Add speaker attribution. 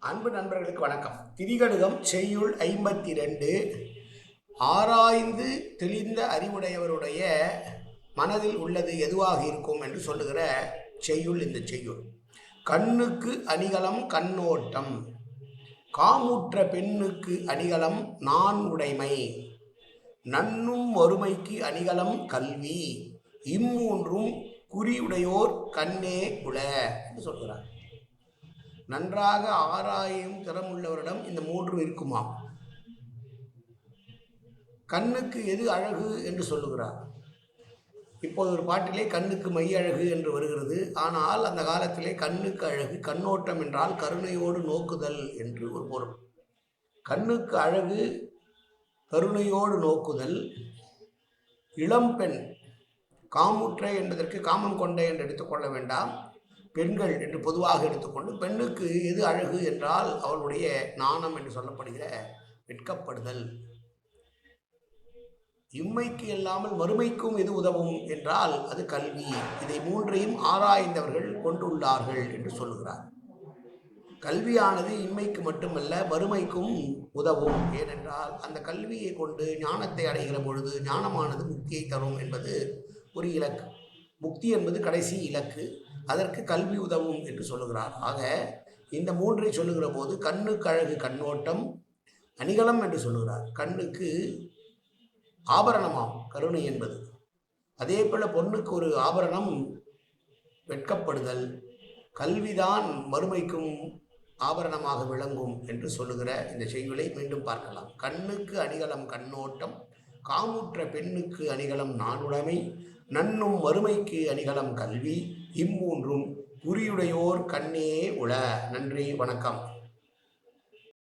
Speaker 1: அன்பு நண்பர்களுக்கு வணக்கம். திரிகடுகம் செய்யுள் ஐம்பத்தி ரெண்டு ஆராய்ந்து தெளிந்த அறிவுடையவருடைய மனதில் உள்ளது எதுவாக இருக்கும் என்று சொல்லுகிற செய்யுள் இந்த செய்யுள். கண்ணுக்கு அணிகலம் கண்ணோட்டம். காமுற்ற பெண்ணுக்கு அணிகலம் நான் உடைமை. நன்னும் வறுமைக்கு அணிகலம் கல்வி. இம்மூன்றும் குறியுடையோர் கண்ணே குல என்று சொல்கிறார். நன்றாக ஆராயும் திறமுள்ளவரிடம் இந்த மூன்று இருக்குமாம். கண்ணுக்கு எது அழகு என்று சொல்லுகிறார். இப்போது ஒரு பாட்டிலே கண்ணுக்கு மை அழகு என்று வருகிறது. ஆனால் அந்த காலத்திலே கண்ணுக்கு அழகு கண்ணோட்டம் என்றால் கருணையோடு நோக்குதல் என்று ஒரு பொருள். கண்ணுக்கு அழகு கருணையோடு நோக்குதல். இளம்பெண் காமுற்றை என்பதற்கு காமம் கொண்ட என்று எடுத்துக்கொள்ள வேண்டாம். பெண்கள் என்று பொதுவாக எடுத்துக்கொண்டு பெண்ணுக்கு எது அழகு என்றால் அவளுடைய நாணம் என்று சொல்லப்படுகிற வெட்கப்படுதல். இம்மைக்கு இல்லாமல் மறுமைக்கும் எது உதவும் என்றால் அது கல்வி. இதை மூன்றையும் ஆராய்ந்தவர்கள் கொண்டுள்ளார்கள் என்று சொல்லுகிறார். கல்வியானது இம்மைக்கு மட்டுமல்ல மறுமைக்கும் உதவும். ஏனென்றால் அந்த கல்வியை கொண்டு ஞானத்தை அடைகிற பொழுது ஞானமானது முக்தியை தரும் என்பது ஒரு இலக்கு. முக்தி என்பது கடைசி இலக்கு. அதற்கு கல்வி உதவும் என்று சொல்லுகிறார். ஆக இந்த மூன்றை சொல்லுகிற போது கண்ணு கழகு கண்ணோட்டம் அணிகலம் என்று சொல்லுகிறார். கண்ணுக்கு ஆபரணமாம் கருணை என்பது. அதே போல பொண்ணுக்கு ஒரு ஆபரணம் வெட்கப்படுதல். கல்விதான் மறுமைக்கும் ஆபரணமாக விளங்கும் என்று சொல்லுகிற இந்த செய்யுளை மீண்டும் பார்க்கலாம். கண்ணுக்கு அணிகலம் கண்ணோட்டம் காமுற்ற பெண்ணுக்கு அணிகலம் நானுடைமை நன்னும் வறுமைக்கு அணிகலம் கல்வி இம்மூன்றும் புரியுடையோர் கண்ணே உள. நன்றி வணக்கம்.